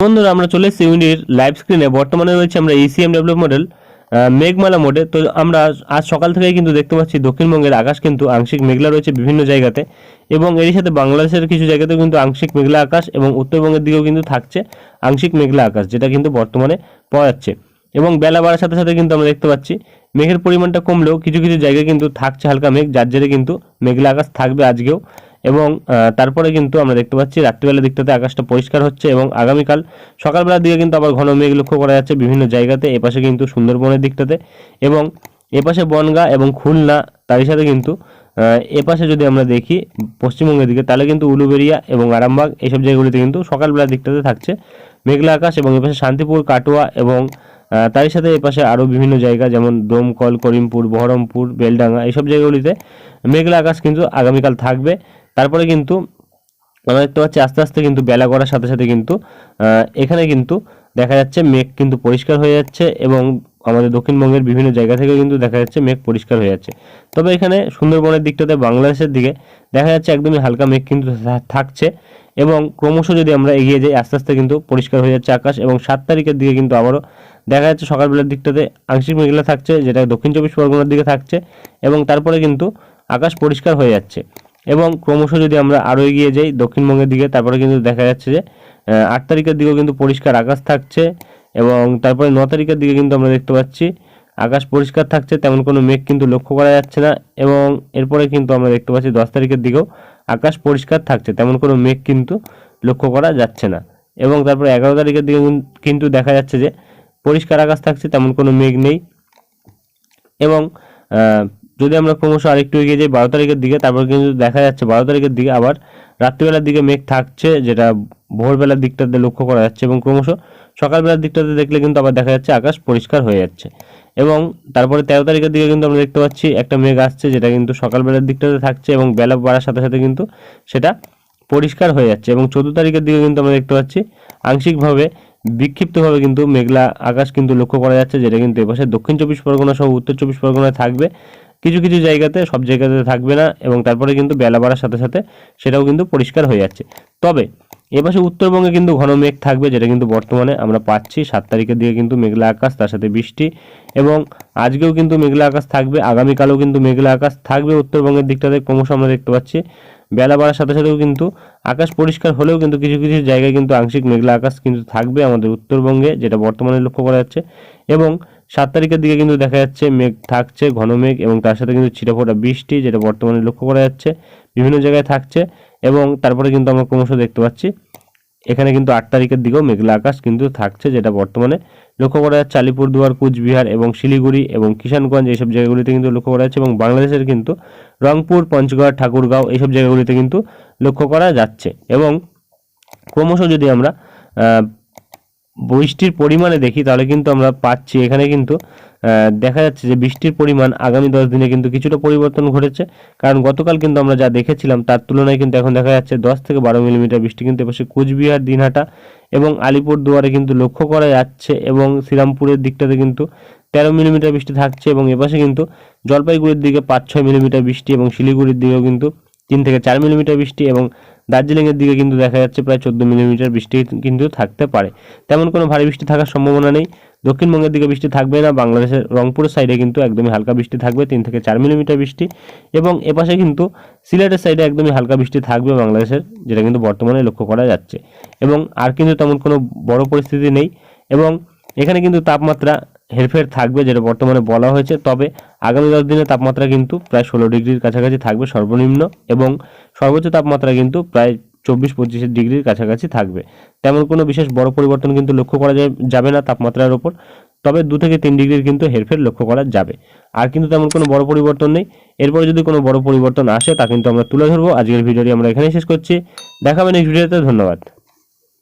বন্ধুরা, আমরা চলে এসেছি ইউনির লাইভ স্ক্রিনে বর্তমানে রয়েছে আমরা ইসিএম ডেভেলপ মডেল মেঘমালা মোডে তো আমরা আজ সকাল থেকেই কিন্তু দেখতে পাচ্ছি দক্ষিণবঙ্গের আকাশ কিন্তু আংশিক মেঘলা রয়েছে বিভিন্ন জায়গাতে এবং এরই সাথে বাংলাদেশের কিছু জায়গাতেও কিন্তু আংশিক মেঘলা আকাশ এবং উত্তরবঙ্গের দিকেও কিন্তু থাকছে আংশিক মেঘলা আকাশ, যেটা কিন্তু বর্তমানে পাওয়া যাচ্ছে এবং বেলা বাড়ার সাথে সাথে কিন্তু আমরা দেখতে পাচ্ছি মেঘের পরিমাণটা কমলেও কিছু কিছু জায়গায় কিন্তু থাকছে হালকা মেঘ, যার জেরে কিন্তু মেঘলা আকাশ থাকবে আজকেও। এবং তারপরে কিন্তু আমরা দেখতে পাচ্ছি রাত্রিবেলা দিকটাতে আকাশটা পরিষ্কার হচ্ছে এবং আগামীকাল সকালবেলার দিকে কিন্তু আবার ঘন মেঘ লক্ষ্য করা যাচ্ছে বিভিন্ন জায়গাতে, এপাশে কিন্তু সুন্দরবনের দিকটাতে এবং এপাশে বনগা এবং খুলনা, তারই সাথে কিন্তু এপাশে যদি আমরা দেখি পশ্চিমবঙ্গের দিকে, তাহলে কিন্তু উলুবেরিয়া এবং আরামবাগ এইসব জায়গাগুলিতে কিন্তু সকালবেলার দিকটাতে থাকছে মেঘলা আকাশ এবং এপাশে শান্তিপুর, কাটোয়া এবং তারই সাথে এপাশে আরও বিভিন্ন জায়গা যেমন দমকল, করিমপুর, বহরমপুর, বেলডাঙ্গা এইসব জায়গাগুলিতে মেঘলা আকাশ কিন্তু আগামীকাল থাকবে। তারপরে কিন্তু আমরা দেখতে পাচ্ছি আস্তে আস্তে কিন্তু বেলা করার সাথে সাথে কিন্তু এখানে কিন্তু দেখা যাচ্ছে মেঘ কিন্তু পরিষ্কার হয়ে যাচ্ছে এবং আমাদের দক্ষিণবঙ্গের বিভিন্ন জায়গা থেকে কিন্তু দেখা যাচ্ছে মেঘ পরিষ্কার হয়ে যাচ্ছে। তবে এখানে সুন্দরবনের দিকটাতে বাংলাদেশের দিকে দেখা যাচ্ছে একদমই হালকা মেঘ কিন্তু থাকছে এবং ক্রমশ যদি আমরা এগিয়ে যাই আস্তে আস্তে কিন্তু পরিষ্কার হয়ে যাচ্ছে আকাশ এবং সাত তারিখের দিকে কিন্তু আবারও দেখা যাচ্ছে সকালবেলার দিকটাতে আংশিক মেঘলা থাকছে যেটা দক্ষিণ চব্বিশ পরগনার দিকে থাকছে এবং তারপরে কিন্তু আকাশ পরিষ্কার হয়ে যাচ্ছে। এবং ক্রমশ যদি আমরা আরও এগিয়ে যাই দক্ষিণবঙ্গের দিকে, তারপরে কিন্তু দেখা যাচ্ছে যে আট তারিখের দিকেও কিন্তু পরিষ্কার আকাশ থাকছে এবং তারপরে ন তারিখের দিকে কিন্তু আমরা দেখতে পাচ্ছি আকাশ পরিষ্কার থাকছে, তেমন কোনো মেঘ কিন্তু লক্ষ্য করা যাচ্ছে না এবং এরপরে কিন্তু আমরা দেখতে পাচ্ছি দশ তারিখের দিকেও আকাশ পরিষ্কার থাকছে, তেমন কোনো মেঘ কিন্তু লক্ষ্য করা যাচ্ছে না। এবং তারপরে এগারো তারিখের দিকে কিন্তু দেখা যাচ্ছে যে পরিষ্কার আকাশ থাকছে, তেমন কোনো মেঘ নেই এবং যদি আমরা ক্রমশ আরেকটু এগিয়ে যাই, বারো তারিখের দিকে, তারপর কিন্তু দেখা যাচ্ছে বারো তারিখের দিকে আবার রাত্রিবেলার দিকে মেঘ থাকছে, যেটা ভোরবেলার দিকটাতে লক্ষ্য করা যাচ্ছে এবং ক্রমশ সকালবেলার দিকটাতে দেখলে কিন্তু আবার দেখা যাচ্ছে আকাশ পরিষ্কার হয়ে যাচ্ছে। এবং তারপরে তেরো তারিখের দিকে কিন্তু আমরা দেখতে পাচ্ছি একটা মেঘ আসছে, যেটা কিন্তু সকালবেলার দিকটাতে থাকছে এবং বেলা বাড়ার সাথে সাথে কিন্তু সেটা পরিষ্কার হয়ে যাচ্ছে। এবং চোদ্দ তারিখের দিকে কিন্তু আমরা দেখতে পাচ্ছি আংশিকভাবে বিক্ষিপ্তভাবে কিন্তু মেঘলা আকাশ কিন্তু লক্ষ্য করা যাচ্ছে, যেটা কিন্তু এপাশে দক্ষিণ চব্বিশ পরগনা সহ উত্তর চব্বিশ পরগনায় থাকবে। কিছু কিছু জায়গাতে, সব জায়গাতে থাকবে না এবং তারপরে কিন্তু বেলা বাড়ার সাথে সাথে সেটাও কিন্তু পরিষ্কার হয়ে যাচ্ছে। তবে এপাশে উত্তরবঙ্গে কিন্তু ঘন মেঘ থাকবে, যেটা কিন্তু বর্তমানে আমরা পাচ্ছি। সাত তারিখের দিকে কিন্তু মেঘলা আকাশ, তার সাথে বৃষ্টি এবং আজকেও কিন্তু মেঘলা আকাশ থাকবে। আগামীকালও কিন্তু মেঘলা আকাশ থাকবে উত্তরবঙ্গের দিকটাতে, ক্রমশ আমরা দেখতে পাচ্ছি। বেলা বাড়ার সাথে সাথেও কিন্তু আকাশ পরিষ্কার হলেও কিন্তু কিছু কিছু জায়গায় কিন্তু আংশিক মেঘলা আকাশ কিন্তু থাকবে আমাদের উত্তরবঙ্গে, যেটা বর্তমানে লক্ষ্য করা যাচ্ছে। এবং সাত তারিখের দিকে কিন্তু দেখা যাচ্ছে মেঘ থাকছে, ঘন মেঘ এবং তার সাথে কিন্তু ছিটাফোটা বৃষ্টি যেটা বর্তমানে লক্ষ্য করা যাচ্ছে, বিভিন্ন জায়গায় থাকছে এবং তারপরে কিন্তু আমরা ক্রমশ দেখতে পাচ্ছি এখানে কিন্তু আট তারিখের দিকেও মেঘলা আকাশ কিন্তু থাকছে যেটা বর্তমানে লক্ষ্য করা যাচ্ছে। আলিপুরদুয়ার কুচবিহার এবং শিলিগুড়ি এবং কিষানগঞ্জ এইসব জায়গাগুলিতে কিন্তু লক্ষ্য করা যাচ্ছে এবং বাংলাদেশের কিন্তু রংপুর, পঞ্চগড়, ঠাকুরগাঁও এইসব জায়গাগুলিতে কিন্তু লক্ষ্য করা যাচ্ছে এবং ক্রমশ যদি আমরা বৃষ্টির পরিমাণে দেখি, তাহলে কিন্তু আমরা পাচ্ছি। এখানে কিন্তু দেখা যাচ্ছে যে বৃষ্টির পরিমাণ আগামী দশ দিনে কিন্তু কিছুটা পরিবর্তন ঘটেছে। কারণ গতকাল কিন্তু আমরা যা দেখেছিলাম, তার তুলনায় কিন্তু এখন দেখা যাচ্ছে দশ থেকে বারো মিলিমিটার বৃষ্টি কিন্তু এপাশে কুচবিহার, দিনহাটা এবং আলিপুর দুয়ারে কিন্তু লক্ষ্য করা যাচ্ছে এবং শ্রীরামপুরের দিকটাতে কিন্তু তেরো মিলিমিটার বৃষ্টি থাকছে এবং এপাশে কিন্তু জলপাইগুড়ির দিকে পাঁচ ছয় মিলিমিটার বৃষ্টি এবং শিলিগুড়ির দিকেও কিন্তু তিন থেকে চার মিলিমিটার বৃষ্টি এবং দার্জিলিংয়ের দিকে কিন্তু দেখা যাচ্ছে প্রায় চোদ্দ মিলিমিটার বৃষ্টি কিন্তু থাকতে পারে। তেমন কোনো ভারী বৃষ্টি থাকার সম্ভাবনা নেই। দক্ষিণবঙ্গের দিকে বৃষ্টি থাকবে না, বাংলাদেশের রংপুরের সাইডে কিন্তু একদমই হালকা বৃষ্টি থাকবে, তিন থেকে চার মিলিমিটার বৃষ্টি। এবং এপাশে কিন্তু সিলেটের সাইডে একদমই হালকা বৃষ্টি থাকবে বাংলাদেশের, যেটা কিন্তু বর্তমানে লক্ষ্য করা যাচ্ছে। এবং আর কিন্তু তেমন কোনো বড় পরিস্থিতি নেই। এবং এখানে কিন্তু তাপমাত্রা হেরফের থাকবে, যেটা বর্তমানে বলা হয়েছে। তবে আগামী দশ দিনে তাপমাত্রা কিন্তু প্রায় ষোলো ডিগ্রির কাছাকাছি থাকবে সর্বনিম্ন এবং সর্বোচ্চ তাপমাত্রা কিন্তু প্রায় চব্বিশ পঁচিশ ডিগ্রির কাছাকাছি থাকবে। তেমন কোনো বিশেষ বড় পরিবর্তন কিন্তু লক্ষ্য করা যাবে না তাপমাত্রার ওপর। তবে দু থেকে তিন ডিগ্রির কিন্তু হেরফের লক্ষ্য করা যাবে। আর কিন্তু তেমন কোনো বড় পরিবর্তন নেই। এরপরে যদি কোনো বড় পরিবর্তন আসে, তা কিন্তু আমরা তুলে ধরবো। আজকের ভিডিওটি আমরা এখানেই শেষ করছি। দেখাবেন নেক্সট ভিডিওতে ধন্যবাদ।